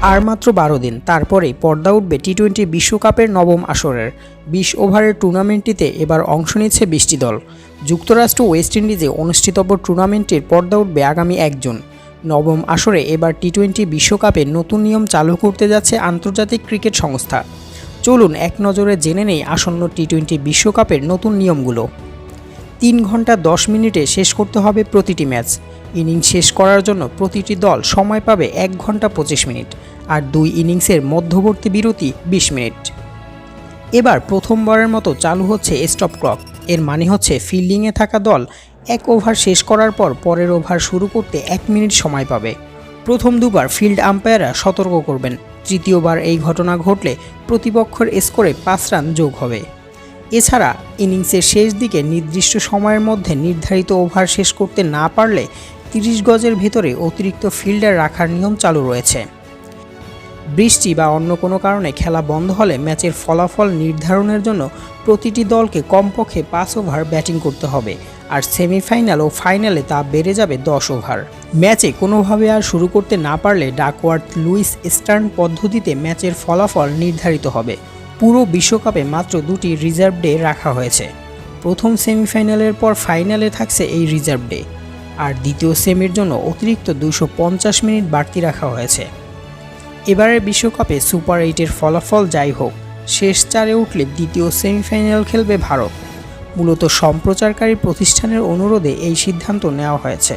আর মাত্র বারো দিন। তারপরেই পর্দা উঠবে টি টোয়েন্টি বিশ্বকাপের নবম আসরের। বিশ ওভারের টুর্নামেন্টটিতে এবার অংশ নিচ্ছে বিশটি দল। যুক্তরাষ্ট্র ওয়েস্ট ইন্ডিজে অনুষ্ঠিতব্য টুর্নামেন্টটির পর্দা উঠবে আগামী একজন। নবম আসরে এবার টি টোয়েন্টি বিশ্বকাপে নতুন নিয়ম চালু করতে যাচ্ছে আন্তর্জাতিক ক্রিকেট সংস্থা। চলুন এক নজরে জেনে নেই আসন্ন টি টোয়েন্টি বিশ্বকাপের নতুন নিয়মগুলো। তিন ঘণ্টা দশ মিনিটে শেষ করতে হবে প্রতিটি ম্যাচ। ইনিংস শেষ করার জন্য প্রতিটি দল সময় পাবে এক ঘণ্টা পঁচিশ মিনিট। আর দুই ইনিংসের মধ্যবর্তী বিরতি বিশ মিনিট। এবার প্রথমবারের মতো চালু হচ্ছে স্টপ ক্লক। এর মানে হচ্ছে ফিল্ডিংয়ে থাকা দল এক ওভার শেষ করার পর পরের ওভার শুরু করতে এক মিনিট সময় পাবে। প্রথম দুবার ফিল্ড আম্পায়াররা সতর্ক করবেন। তৃতীয়বার এই ঘটনা ঘটলে প্রতিপক্ষের স্কোরে পাঁচ রান যোগ হবে। এছাড়া ইনিংসের শেষ দিকে নির্দিষ্ট সময়ের মধ্যে নির্ধারিত ওভার শেষ করতে না পারলে তিরিশ গজের ভেতরে অতিরিক্ত ফিল্ডার রাখার নিয়ম চালু রয়েছে। বৃষ্টি বা অন্য কোনো কারণে খেলা বন্ধ হলে ম্যাচের ফলাফল নির্ধারণের জন্য প্রতিটি দলকে কমপক্ষে পাঁচ ওভার ব্যাটিং করতে হবে। আর সেমিফাইনাল ও ফাইনালে তা বেড়ে যাবে দশ ওভার। ম্যাচে কোনোভাবে আর শুরু করতে না পারলে ডাকওয়ার্থ লুইস স্টার্ন পদ্ধতিতে ম্যাচের ফলাফল নির্ধারিত হবে। পুরো বিশ্বকাপে মাত্র দুটি রিজার্ভ ডে রাখা হয়েছে। প্রথম সেমিফাইনালের পর ফাইনালে থাকছে এই রিজার্ভ ডে। আর দ্বিতীয় সেমির জন্য অতিরিক্ত দুশো মিনিট বাড়তি রাখা হয়েছে। এবারের বিশ্বকাপে সুপার এইটের ফলাফল যাই হোক, শেষ চারে উঠলে দ্বিতীয় সেমিফাইনাল খেলবে ভারত। মূলত সম্প্রচারকারী প্রতিষ্ঠানের অনুরোধে এই সিদ্ধান্ত নেওয়া হয়েছে।